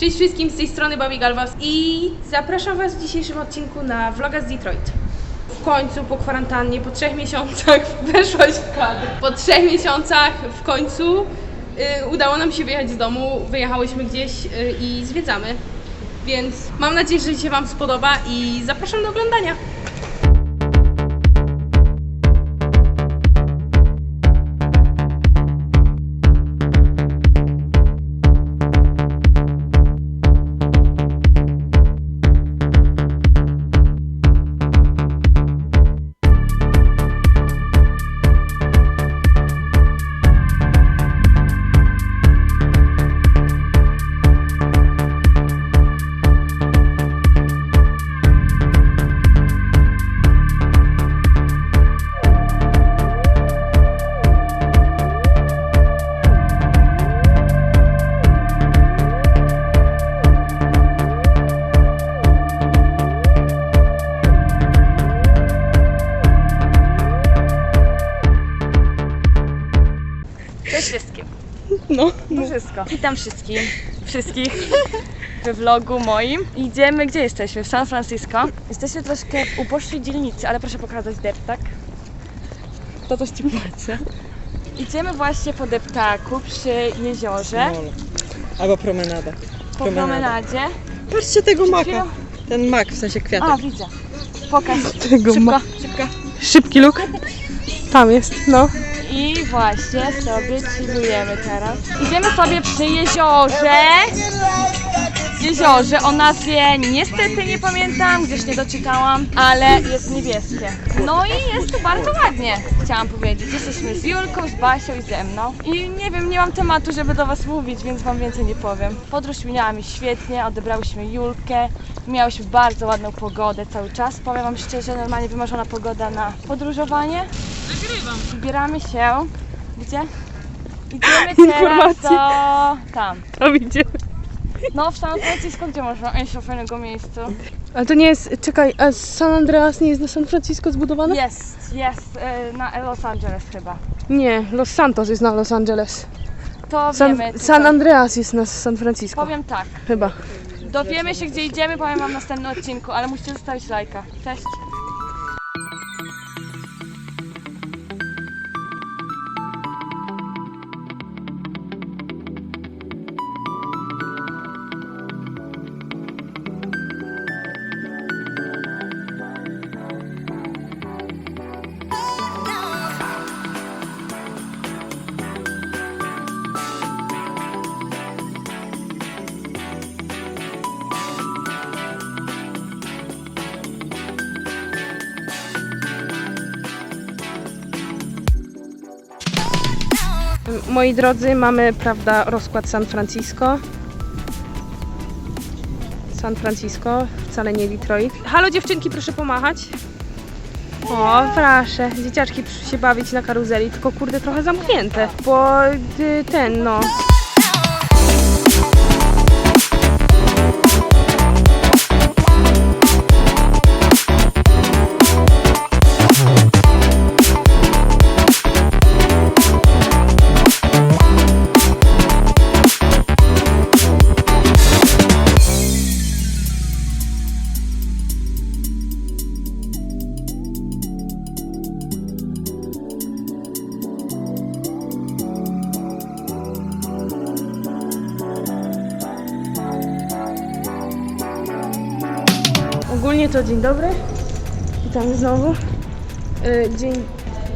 Cześć wszystkim, z tej strony Babi Galwas i zapraszam Was w dzisiejszym odcinku na vloga z Detroit. W końcu po kwarantannie, po trzech miesiącach weszłaś w kadr. Po trzech miesiącach w końcu y, udało nam się wyjechać z domu, wyjechałyśmy gdzieś y, i zwiedzamy. Więc mam nadzieję, że się Wam spodoba i zapraszam do oglądania. Witam wszystkim. Wszystkich we vlogu moim. Idziemy, gdzie jesteśmy? W San Francisco. Jesteśmy troszkę w uboższej dzielnicy, ale proszę pokazać deptak. To coś ci płacę. Idziemy właśnie po deptaku przy jeziorze, Albo promenada. po promenadzie. Patrzcie tego maka. chwilą- Ten mak, w sensie kwiatek. A, widzę. Pokaż. Tego Szybko, ma- szybko. szybki look. Tam jest, no. I właśnie sobie chillujemy teraz. Idziemy sobie przy jeziorze. Jeziorze o nazwie niestety nie pamiętam, gdzieś nie doczytałam, ale jest niebieskie. No i jest tu bardzo ładnie, chciałam powiedzieć. Jesteśmy z Julką, z Basią i ze mną. I nie wiem, nie mam tematu, żeby do Was mówić, więc Wam więcej nie powiem. Podróż minęła mi świetnie, odebrałyśmy Julkę. Miałyśmy bardzo ładną pogodę cały czas. Powiem Wam szczerze, normalnie wymarzona pogoda na podróżowanie. Zbieramy się. Gdzie? Idziemy teraz Informacje. do... tam. To idziemy. No w San Francisco, gdzie można iść do fajnego miejsca? Ale to nie jest, czekaj, a San Andreas nie jest na San Francisco zbudowane? Jest, jest, y, na Los Angeles chyba. Nie, Los Santos jest na Los Angeles. To San, wiemy. tylko- San Andreas jest na San Francisco. Powiem tak, Chyba. dowiemy się gdzie idziemy, powiem wam w następnym odcinku, ale musicie zostawić lajka. Cześć! Moi drodzy, mamy, prawda, rozkład San Francisco. San Francisco, wcale nie Detroit. Halo dziewczynki, proszę pomachać. O, proszę, dzieciaczki się bawić na karuzeli, tylko kurde trochę zamknięte, bo y, ten, no. Dzień dobry. Witamy znowu. Y, Dzień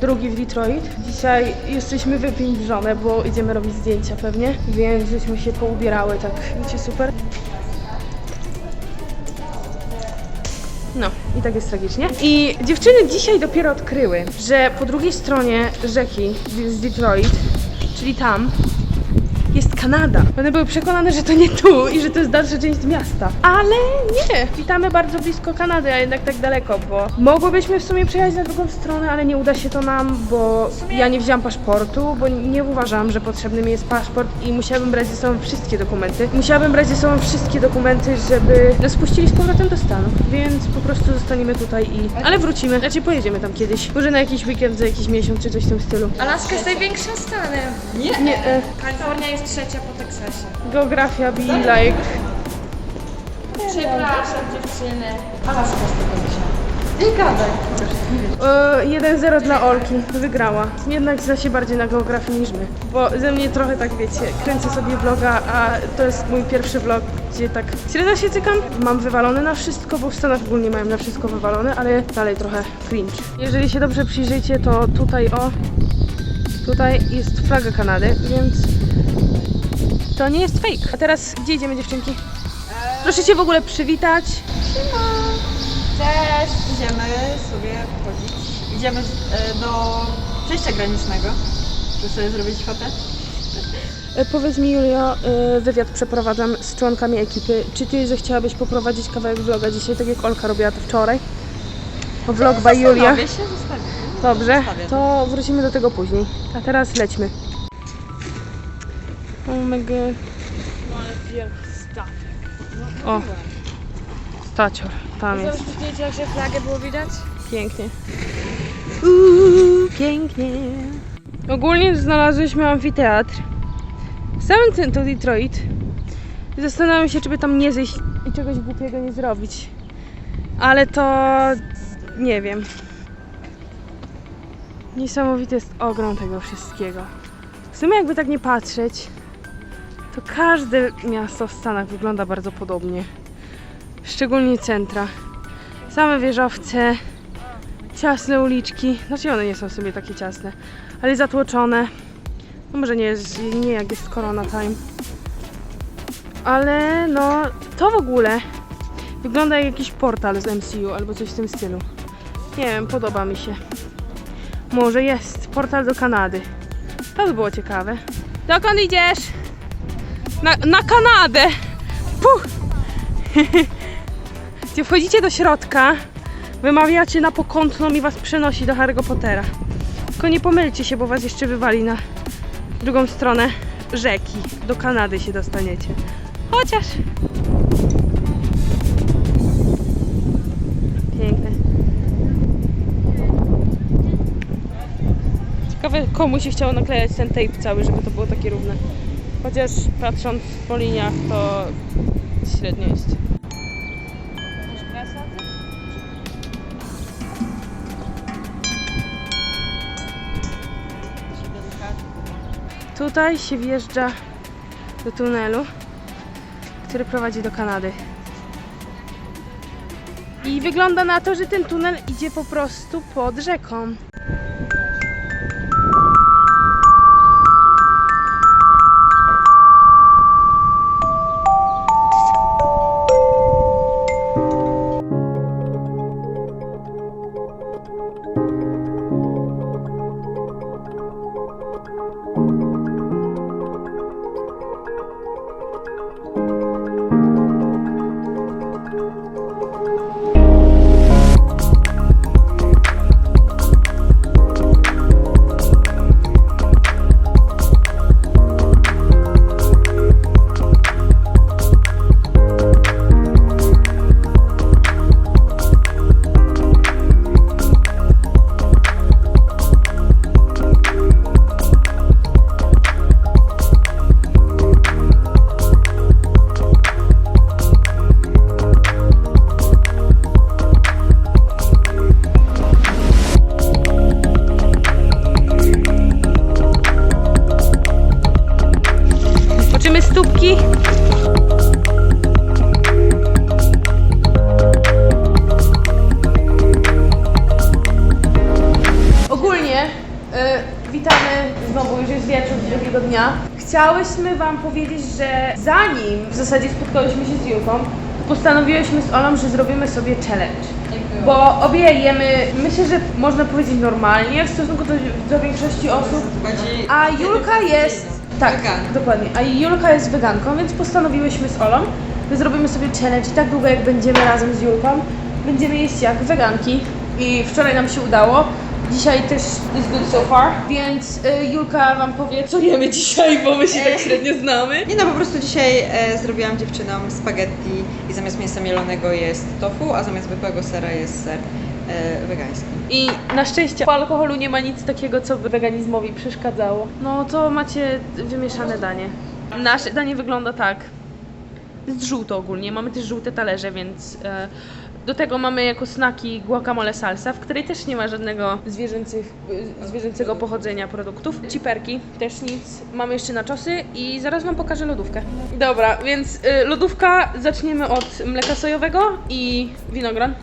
drugi w Detroit. Dzisiaj jesteśmy wypiętrzone, bo idziemy robić zdjęcia pewnie, więc żeśmy się poubierały tak, wiecie, super. No, i tak jest tragicznie. I dziewczyny dzisiaj dopiero odkryły, że po drugiej stronie rzeki z Detroit, czyli tam, jest Kanada. One były przekonane, że to nie tu i że to jest dalsza część miasta. Ale nie! Witamy bardzo blisko Kanady, a jednak tak daleko, bo mogłybyśmy w sumie przejechać na drugą stronę, ale nie uda się to nam, bo ja nie wzięłam paszportu, bo nie uważam, że potrzebny mi jest paszport i musiałabym brać ze sobą wszystkie dokumenty. Musiałabym brać ze sobą wszystkie dokumenty, żeby nas puścili z powrotem do Stanów, więc po prostu zostaniemy tutaj i... Ale wrócimy, raczej pojedziemy tam kiedyś. Może na jakiś weekend, za jakiś miesiąc, czy coś w tym stylu. Alaska jest największym stanem. Nie, e, Kalifornia jest trzecia po Teksasie. geografia be like Przepraszam dziewczyny. E, 1-0 dla Olki, wygrała. Jednak zna się bardziej na geografii niż my. Bo ze mnie trochę tak wiecie, kręcę sobie vloga, a to jest mój pierwszy vlog, gdzie tak średnio się cykam. Mam wywalone na wszystko, bo w Stanach ogólnie mają na wszystko wywalone, ale dalej trochę cringe. Jeżeli się dobrze przyjrzycie, to tutaj o, tutaj jest flaga Kanady, więc to nie jest fake. A teraz gdzie idziemy dziewczynki? Proszę się w ogóle przywitać. Cześć! Idziemy sobie chodzić. Idziemy e, do przejścia granicznego. Chcesz sobie zrobić fotę? E, Powiedz mi, Julio, e, wywiad przeprowadzam z członkami ekipy. Czy ty zechciałabyś poprowadzić kawałek vloga dzisiaj, tak jak Olka robiła to wczoraj? O vlog by Julia. Zastanowię się, zostawię. Dobrze, Zostawię to wrócimy do tego później. A teraz lećmy. Mega. O, stacior, tam jest. Widzicie, jak się flagę było widać? Pięknie. Uuu, pięknie. Ogólnie znalazłyśmy amfiteatr w samym centrum Detroit. I Zastanawiam się, czy by tam nie zejść i czegoś głupiego nie zrobić. Ale to nie wiem. Niesamowity jest ogrom tego wszystkiego. W sumie jakby tak nie patrzeć, to każde miasto w Stanach wygląda bardzo podobnie. Szczególnie centra. Same wieżowce, ciasne uliczki. Znaczy one nie są sobie takie ciasne, ale zatłoczone. No może nie jest, nie jak jest Corona Time. Ale no, to w ogóle wygląda jak jakiś portal z MCU albo coś w tym stylu. Nie wiem, podoba mi się. Może jest portal do Kanady. To by było ciekawe. Dokąd idziesz? Na, na Kanadę! Puh! Gdzie wchodzicie do środka, wymawiacie na pokątną i was przenosi do Harry'ego Pottera. Tylko nie pomylcie się, bo was jeszcze wywali na drugą stronę rzeki. Do Kanady się dostaniecie. Chociaż. Piękne. Ciekawe komu się chciało naklejać ten tape cały, żeby to było takie równe. Chociaż patrząc po liniach to średnio jest. Tutaj się wjeżdża do tunelu, który prowadzi do Kanady. I wygląda na to, że ten tunel idzie po prostu pod rzeką. Witamy znowu, już jest wieczór drugiego dnia. Chciałyśmy Wam powiedzieć, że zanim w zasadzie spotkałyśmy się z Julką, postanowiłyśmy z Olą, że zrobimy sobie challenge. Bo obie jemy, myślę, że można powiedzieć normalnie w stosunku do, do większości osób. Bardziej A Julka jest. Tak, dokładnie. A Julka jest weganką, więc postanowiłyśmy z Olą, że zrobimy sobie challenge i tak długo jak będziemy razem z Julką, będziemy jeść jak weganki. I wczoraj nam się udało. Dzisiaj też is good so far. Więc y, Julka wam powie, co jemy dzisiaj, bo my się tak średnio znamy. Nie no, po prostu dzisiaj e, zrobiłam dziewczynom spaghetti i zamiast mięsa mielonego jest tofu, a zamiast zwykłego sera jest ser e, wegański. I na szczęście po alkoholu nie ma nic takiego, co by weganizmowi przeszkadzało. No to macie wymieszane danie. Nasze danie wygląda tak. Jest żółto ogólnie, mamy też żółte talerze, więc e, do tego mamy jako snaki guacamole salsa, w której też nie ma żadnego zwierzęcych, zwierzęcego pochodzenia produktów. Ciperki, też nic. Mamy jeszcze naczosy i zaraz Wam pokażę lodówkę. Dobra, więc e, lodówka zaczniemy od mleka sojowego i winogron.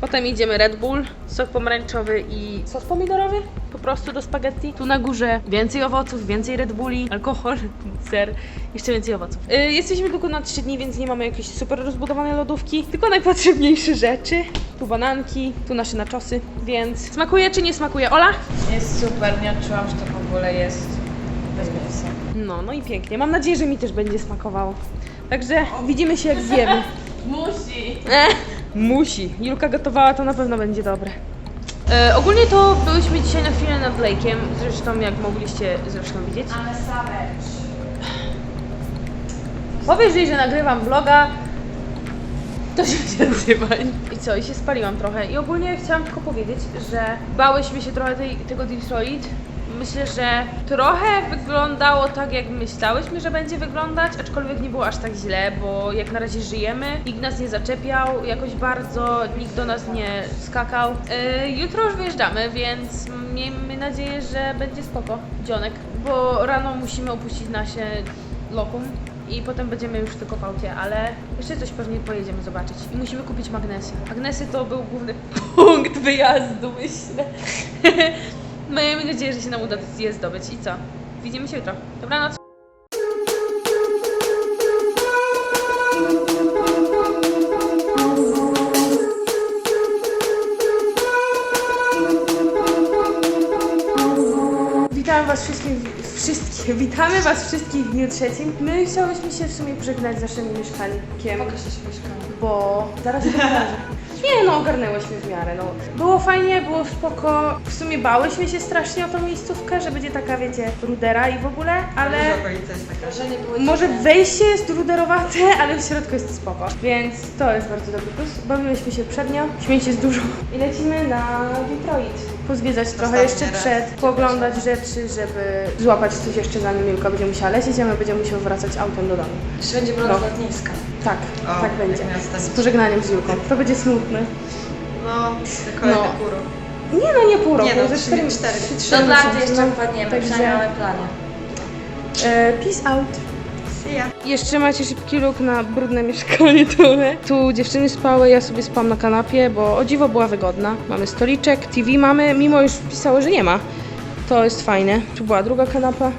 Potem idziemy Red Bull, sok pomarańczowy i sos pomidorowy. Po prostu do spaghetti. Tu na górze więcej owoców, więcej Red Bulli, alkohol, ser, jeszcze więcej owoców. Yy, jesteśmy tylko na 3 dni, więc nie mamy jakiejś super rozbudowanej lodówki, tylko najpotrzebniejsze rzeczy. Tu bananki, tu nasze naczosy, więc smakuje czy nie smakuje? Ola? Jest super, nie odczułam, że to w ogóle jest bez mięsa. No, no i pięknie. Mam nadzieję, że mi też będzie smakowało. Także widzimy się jak zjemy. Musi! Eh, musi. Julka gotowała, to na pewno będzie dobre. E, ogólnie to byliśmy dzisiaj na chwilę nad Lake'iem, zresztą jak mogliście zresztą widzieć. Ale savage. Powiesz jej, że nagrywam vloga, to się nie odzywaj. I co, i się spaliłam trochę. I ogólnie chciałam tylko powiedzieć, że bałyśmy się trochę tej, tego Detroit. Myślę, że trochę wyglądało tak, jak myślałyśmy, że będzie wyglądać, aczkolwiek nie było aż tak źle, bo jak na razie żyjemy, nikt nas nie zaczepiał jakoś bardzo, nikt do nas nie skakał. Yy, jutro już wyjeżdżamy, więc miejmy nadzieję, że będzie spoko, dzionek, bo rano musimy opuścić nasze lokum i potem będziemy już tylko w aucie, ale jeszcze coś pewnie pojedziemy zobaczyć. I musimy kupić magnesy. Magnesy to był główny punkt wyjazdu, myślę. Miejmy nadzieję, że się nam uda je zdobyć. I co? Widzimy się jutro. Dobranoc. Witamy Was wszystkich, wszystkich, witamy Was wszystkich w dniu trzecim. My chciałyśmy się w sumie pożegnać z naszym mieszkaniem, Pokaż się mieszkanie. bo zaraz to pokażę. Nie no, ogarnęłyśmy w miarę, no. Było fajnie, było spoko. W sumie bałyśmy się strasznie o tą miejscówkę, że będzie taka, wiecie, rudera i w ogóle, ale... Że okolica jest taka. Że nie było Może wejście jest ruderowate, ale w środku jest spoko. Więc to jest bardzo dobry plus. Bawiłyśmy się przednio, śmieci jest dużo. I lecimy na Detroit. Pozwiedzać trochę jeszcze przed, pooglądać rzeczy, żeby złapać coś jeszcze zanim Julka będzie musiała lecieć, a my będziemy musiał wracać autem do domu. Jeszcze będzie No. brać lotniska. Tak, O, tak będzie. Z pożegnaniem z Julką. To będzie smutne. No, tylko No. no. kuru. Nie no, nie pół roku, Nie no, ze cztery, cztery. trzy- trzy Do miesiące, plaży jeszcze no. wpadniemy, Także- przynajmniej mamy planie. E, peace out. Jeszcze macie szybki look na brudne mieszkanie trochę. Tu dziewczyny spały, ja sobie spałam na kanapie, bo o dziwo była wygodna. Mamy stoliczek, TV mamy, mimo już pisały, że nie ma. To jest fajne. Tu była druga kanapa.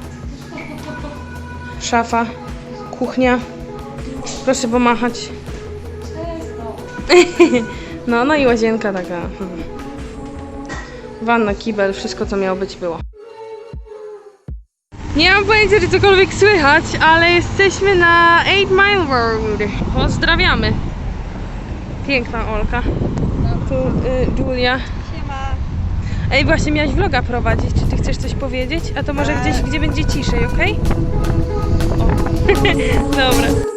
Szafa, kuchnia. Proszę pomachać. No, no i łazienka taka. Wanna, kibel, wszystko co miało być było. Nie mam pojęcia, czy cokolwiek słychać, ale jesteśmy na 8 Mile Road. Pozdrawiamy. Piękna Olka. Tu y, Julia. Ej, właśnie miałaś vloga prowadzić. Czy ty chcesz coś powiedzieć? A to może gdzieś, gdzie będzie ciszej, okej? O. Dobra.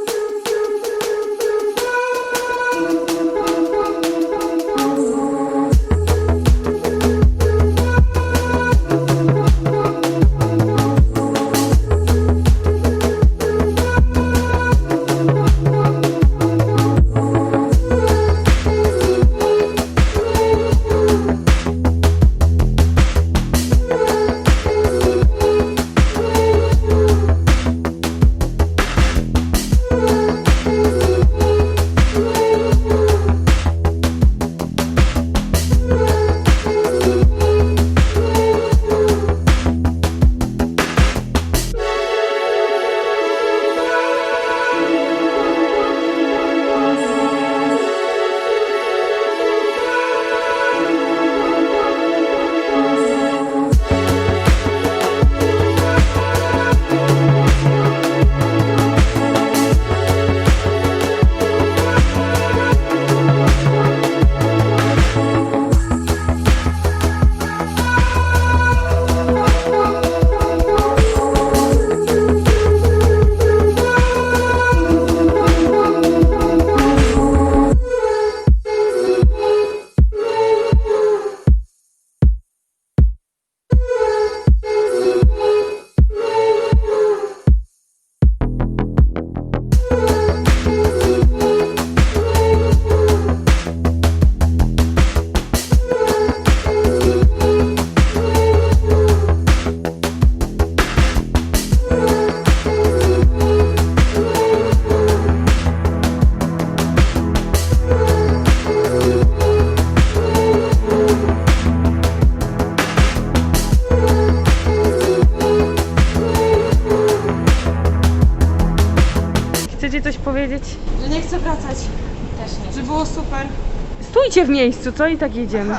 Stójcie w miejscu, co? I tak jedziemy.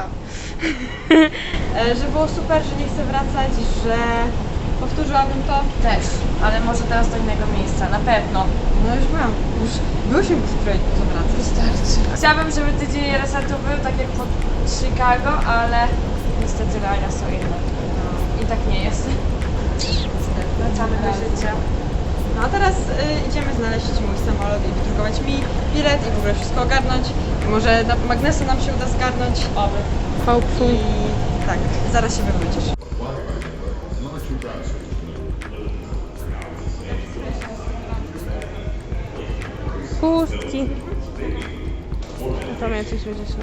E, że było super, że nie chcę wracać, że powtórzyłabym to. Też, ale może teraz do innego miejsca, na pewno. No już byłam, już byłyśmy w Detroit, po co wracać? Wystarczy. Chciałabym, żeby tydzień resetu był tak jak pod Chicago, ale niestety realia są inne. I tak nie jest. Wracamy do życia. No a teraz y, idziemy znaleźć mój samolot i wydrukować mi bilet i w ogóle wszystko ogarnąć. Może na magnesu nam się uda zgarnąć. Oby. I tak, zaraz się wywrócisz. Pustki. Tam jacyś ludzie są.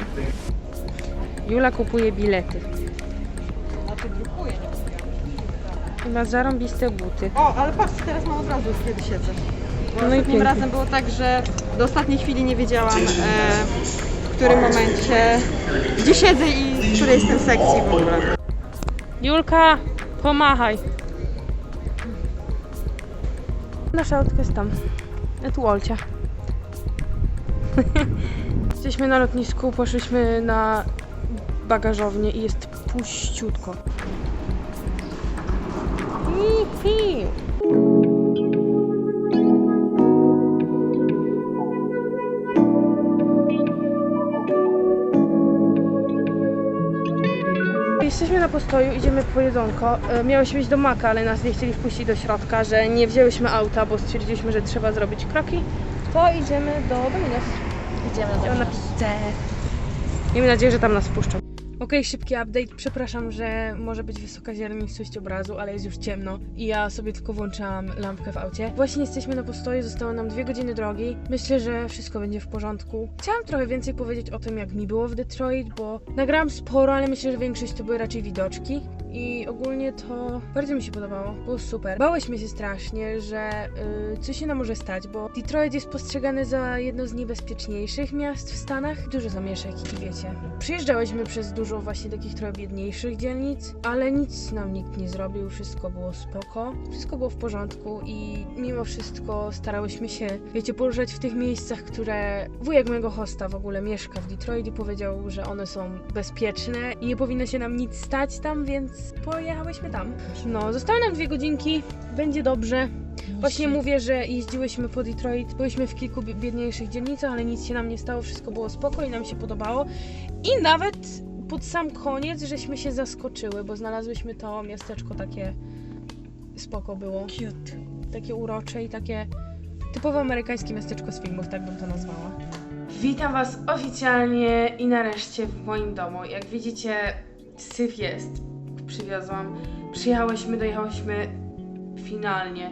Jula kupuje bilety. I ma zarąbiste buty. O, ale patrz, teraz mam od razu kiedy siedzę. Bo No i ostatnim pięknie. razem było tak, że do ostatniej chwili nie wiedziałam, e, w którym momencie, gdzie siedzę i w której jestem sekcji w ogóle. Julka, pomachaj. Nasza autka jest tam. Ja tu Olcia. Jesteśmy na lotnisku, poszliśmy na bagażownię i jest puściutko. Jesteśmy na postoju, idziemy po jedzonko. E, Miałyśmy iść do Maka, ale nas nie chcieli wpuścić do środka, że nie wzięłyśmy auta, bo stwierdziliśmy, że trzeba zrobić kroki. To idziemy do Domino's. Idziemy Idziemy na pizzę. Miejmy nadzieję, że tam nas wpuszczą. Okej, szybki update. Przepraszam, że może być wysoka źrenistość obrazu, ale jest już ciemno i ja sobie tylko włączałam lampkę w aucie. Właśnie jesteśmy na postoju, zostały nam dwie godziny drogi. Myślę, że wszystko będzie w porządku. Chciałam trochę więcej powiedzieć o tym, jak mi było w Detroit, bo nagrałam sporo, ale myślę, że większość to były raczej widoczki. I ogólnie to bardzo mi się podobało. Było super. Bałyśmy się strasznie, że y, coś się nam może stać, bo Detroit jest postrzegany za jedno z niebezpieczniejszych miast w Stanach. Dużo zamieszek i wiecie. Przyjeżdżałyśmy przez dużo właśnie takich trochę biedniejszych dzielnic, ale nic nam nikt nie zrobił, wszystko było spoko, wszystko było w porządku i mimo wszystko starałyśmy się, wiecie, poruszać w tych miejscach, które wujek mojego hosta w ogóle mieszka w Detroit i powiedział, że one są bezpieczne i nie powinno się nam nic stać tam, więc pojechałyśmy tam. No, zostały nam dwie godzinki, będzie dobrze. Właśnie mówię, że jeździłyśmy po Detroit, byliśmy w kilku bi- biedniejszych dzielnicach, ale nic się nam nie stało, wszystko było spoko i nam się podobało. I nawet pod sam koniec, żeśmy się zaskoczyły, bo znalazłyśmy to miasteczko takie spoko było. Cute. Takie urocze i takie typowe amerykańskie miasteczko z filmów, tak bym to nazwała. Witam Was oficjalnie i nareszcie w moim domu. Jak widzicie, syf jest. Przywiozłam. Przyjechałyśmy, dojechałyśmy finalnie.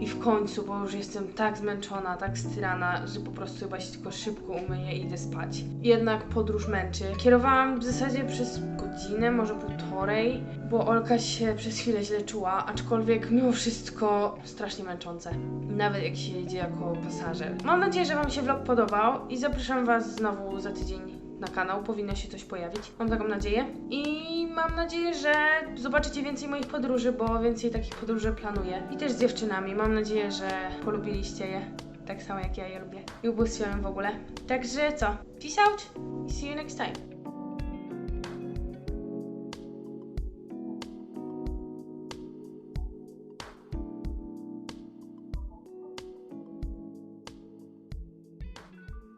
I w końcu, bo już jestem tak zmęczona, tak styrana, że po prostu chyba się tylko szybko umyję i idę spać. Jednak podróż męczy. Kierowałam w zasadzie przez godzinę, może półtorej, bo Olka się przez chwilę źle czuła, aczkolwiek mimo wszystko strasznie męczące. Nawet jak się jedzie jako pasażer. Mam nadzieję, że Wam się vlog podobał i zapraszam Was znowu za tydzień na kanał, powinno się coś pojawić. Mam taką nadzieję. I mam nadzieję, że zobaczycie więcej moich podróży, bo więcej takich podróży planuję. I też z dziewczynami. Mam nadzieję, że polubiliście je tak samo jak ja je lubię. I ubóstwiałem w ogóle. Także co? Peace out i see you next time.